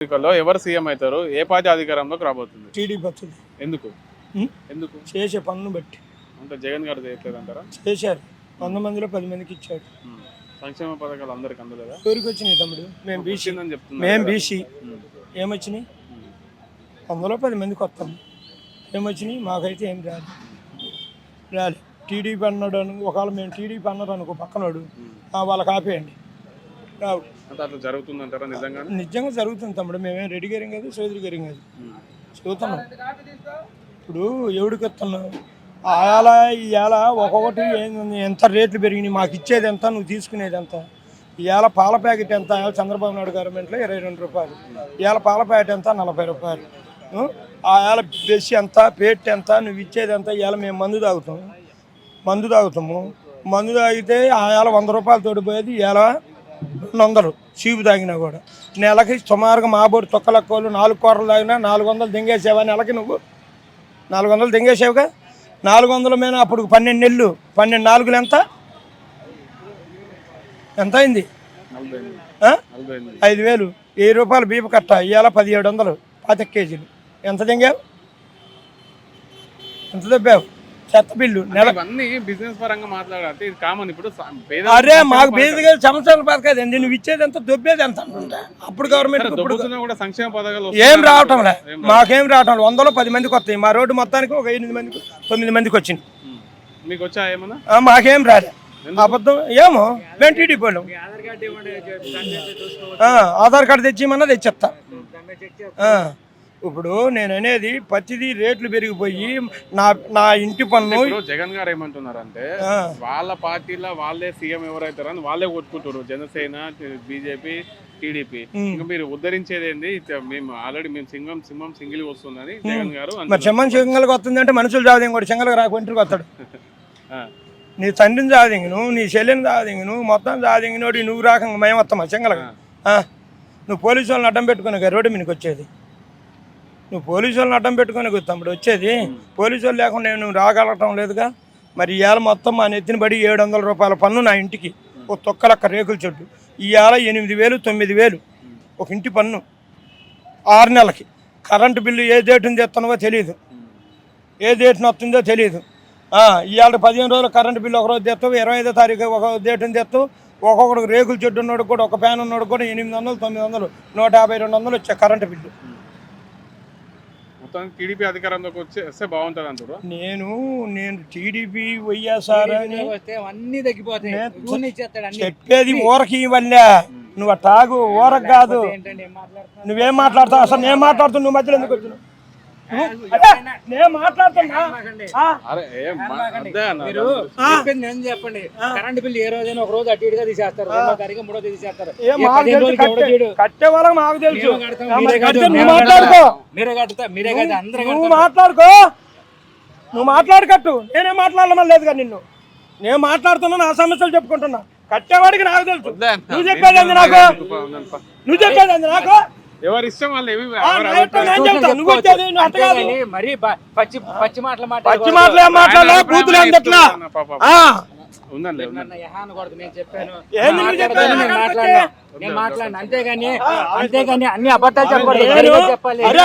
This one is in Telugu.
ఎన్నికల్లో ఎవరు సీఎం అవుతారు? ఏ పార్టీ అధికారంలోకి రాబోతుంది? టీడీపీ వచ్చింది ఎందుకు? ఎందుకు? చేసే పనులు బట్టి. అంటే జగన్ గారు చేయట్లేదు అంటారా చేశారు. వంద మందిలో పది మందికి ఇచ్చాడు ఉం. సంక్షేమ పథకాలు అందరికి అందలేదా? ఎవరికి వచ్చినాయి తమ్ముడు. మేము బీసీ. వచ్చిందని చెప్తున్నారు మేము. బీసీ. ఏమొచ్చినాయి. వందలో పది మందికి వస్తాం ఏమొచ్చినాయి? మాకైతే ఏం రాదు. రాలే. టీడీపీ అన్నాడు అను ఒకవేళ మేము టీడీపీ అన్నారు అనుకో పక్కనోడు ఆ, వాళ్ళకి ఆపేయండి. అట్లా జరుగుతుందంటారా నిజంగా నిజంగా జరుగుతుంది తమ్ముడు. మేమేం రెడ్డి గారి కాదు సోదరి గారి కాదు. చదువుతున్నాం ఇప్పుడు ఎవడికి ఇస్తున్నాం ఆయాల ఇవాళ ఒక్కొక్కటి ఎంత రేట్లు పెరిగినాయి? మాకు ఇచ్చేది ఎంత నువ్వు తీసుకునేది ఎంత? ఇవాళ పాల ప్యాకెట్ ఎంత? చంద్రబాబు నాయుడు గవర్నమెంట్లో ఇరవై రెండు రూపాయలు. ఇవాళ పాల ప్యాకెట్ ఎంత? నలభై రూపాయలు? ఆయాల బెస్ ఎంత పేట్ ఎంత నువ్వు ఇచ్చేది ఎంత? ఇవాళ మేము మందు తాగుతాం. మందు తాగుతాము. మందు తాగితే ఆయాల వంద రూపాయలు తోడిపోయేది ఇవాళ రెండు వందలు చీపు తాగినా కూడా. నెలకి సుమారుగా మాబోడి తొక్కలక్కోళ్ళు నాలుగు కూరలు తాగినా నాలుగు వందలు దింగేసావా నెలకి నువ్వు? నాలుగు వందలు దింగేసావుగా? నాలుగు వందల మీద అప్పుడు పన్నెండు నెలలు పన్నెండు నాలుగులు ఎంత? ఎంత అయింది? ఐదు వేలు. వెయ్యి రూపాయలు బీప కట్ట ఇవాళ పదిహేడు వందలు పాతిక కేజీలు. ఎంత దింగావు? ఎంత దెబ్బావు? చెత్త బిల్లు. ఇవన్నీ బిజినెస్ పరంగా మాట్లాడాలి ఇది కామన్ ఇప్పుడు స- పేద అరే మాకు బేసిక్గా సంవత్సరాల పథకాలు ఏంది నువ్వు ఇచ్చేది ఎంత దొబ్బేది ఎంత అనుకుంటా. అప్పుడు గవర్నమెంట్ కూడా సంక్షేమ పథకాలు ఏం వస్తున్నాయి రావటం లే. మాకేం రావటం. వందలో పది మందికి వస్తాయి. మా రోడ్డు మొత్తానికి ఒక ఎనిమిది మందికి తొమ్మిది మందికి వచ్చింది. మీకు వచ్చా ఏమన్నా? మాకేం రాలే. అబద్ధం ఏమో మేము టీడీపీ వాళ్ళం. ఆధార్ కార్డు తెచ్చిమన్నా తెచ్చేస్తా. ఇప్పుడు నేను అనేది ప్రతిదీ రేట్లు పెరిగిపోయి నా నా ఇంటి పన్ను జగన్ గారు ఏమంటున్నారంటే ఆ. వాళ్ళ పార్టీలో వాళ్ళే సీఎం ఎవరైతారని వాళ్ళే కొట్టుకుంటారు జనసేన బీజేపీ టీడీపీ. ఇంకా మీరు ఉద్ధరించేది ఏంది? మేము ఆల్రెడీ మేము సింగం సింహం సింగిల్ వస్తుందని జగన్ గారు మరి వస్తుందంటే మనుషులు చావదేం రాక ఒంటరికి వస్తాడు. నీ తండ్రిని చావదింగును నీ చెల్లిని చావదింగును మొత్తం చావదింగినోడి నువ్వు రాకంగా మేము వస్తామా ఆ. నువ్వు పోలీసు వాళ్ళని అడ్డం పెట్టుకుని రోడ్డు మీదకి వచ్చేది. నువ్వు పోలీసు వాళ్ళని అడ్డం పెట్టుకుని తమ్ముడు వచ్చేది. పోలీసు వాళ్ళు లేకుండా నువ్వు రాగలగటం లేదుగా? మరి ఇవాళ మొత్తం మా నెత్తిన పడి ఏడు వందల రూపాయల పన్ను నా ఇంటికి. ఒక తొక్కలక్క రేకుల చెట్టు. ఇవాళ ఎనిమిది వేలు తొమ్మిది వేలు. ఒక ఇంటి పన్ను. ఆరు నెలలకి. కరెంటు బిల్లు ఏ డేటుని తెస్తున్నావో తెలియదు ఏ డేట్ని వస్తుందో తెలియదు ఇవాళ పదిహేను రోజులు కరెంటు బిల్లు ఒక రోజు తెస్తావు ఇరవై ఐదో తారీఖు ఒక డేటుని తెస్తావు ఒక్కొక్కడికి రేకుల చెట్టు ఉన్నోడు కూడా ఒక ఫ్యాన్ ఉన్నోడు కూడా ఎనిమిది వందలు తొమ్మిది వందలు నూట యాభై రెండు వందలు వచ్చే కరెంటు బిల్లు. మొత్తం టీడీపీ అధికారంలోకి వచ్చి వస్తే బాగుంటుంది అంటారు నేను నేను టీడీపీ వైఎస్ఆర్ అని వస్తే అన్నీ తగ్గిపోతాయి. చెప్పేది ఊరకి వల్ల నువ్వు తాగు ఊరకు కాదు? నువ్వేం మాట్లాడతావు అసలు నేను మాట్లాడుతున్నా నువ్వు మధ్యలో ఎందుకు వచ్చినావు? నేను మాట్లాడుతున్నా. మీరు చెప్పింది నేను చెప్పండి. కరెంట్ బిల్ ఏ రోజైనా ఒక రోజు అటు ఇటుగా తీసేస్తారు. రెండో తారీఖు మూడో తీసేస్తారు. కట్టే- వాళ్ళకి మాకు తెలుసు. మీరే కడతాం, మీరే అందరూ నువ్వు మాట్లాడుకో. నువ్వు మాట్లాడకట్టు. నేనే మాట్లాడమని లేదుగా నిన్ను. నేను మాట్లాడుతున్నా నా సమస్యలు చెప్పుకుంటున్నా. కట్టేవాడికి నాకు తెలుసు. నువ్వు చెప్పేది నాకు? నువ్వు చెప్పేది నాకు? ఎవరి ఇష్టం వాళ్ళు ఏమి మరీ పచ్చి పచ్చి మాటలు పచ్చి మాటలు ఏం మాట్లాడలే? బూతులు ఏం ఉందండి నేను మాట్లాడినా. అంతేగాని అంతేగాని అన్ని అబద్ధాలు చెప్పాలి? అరే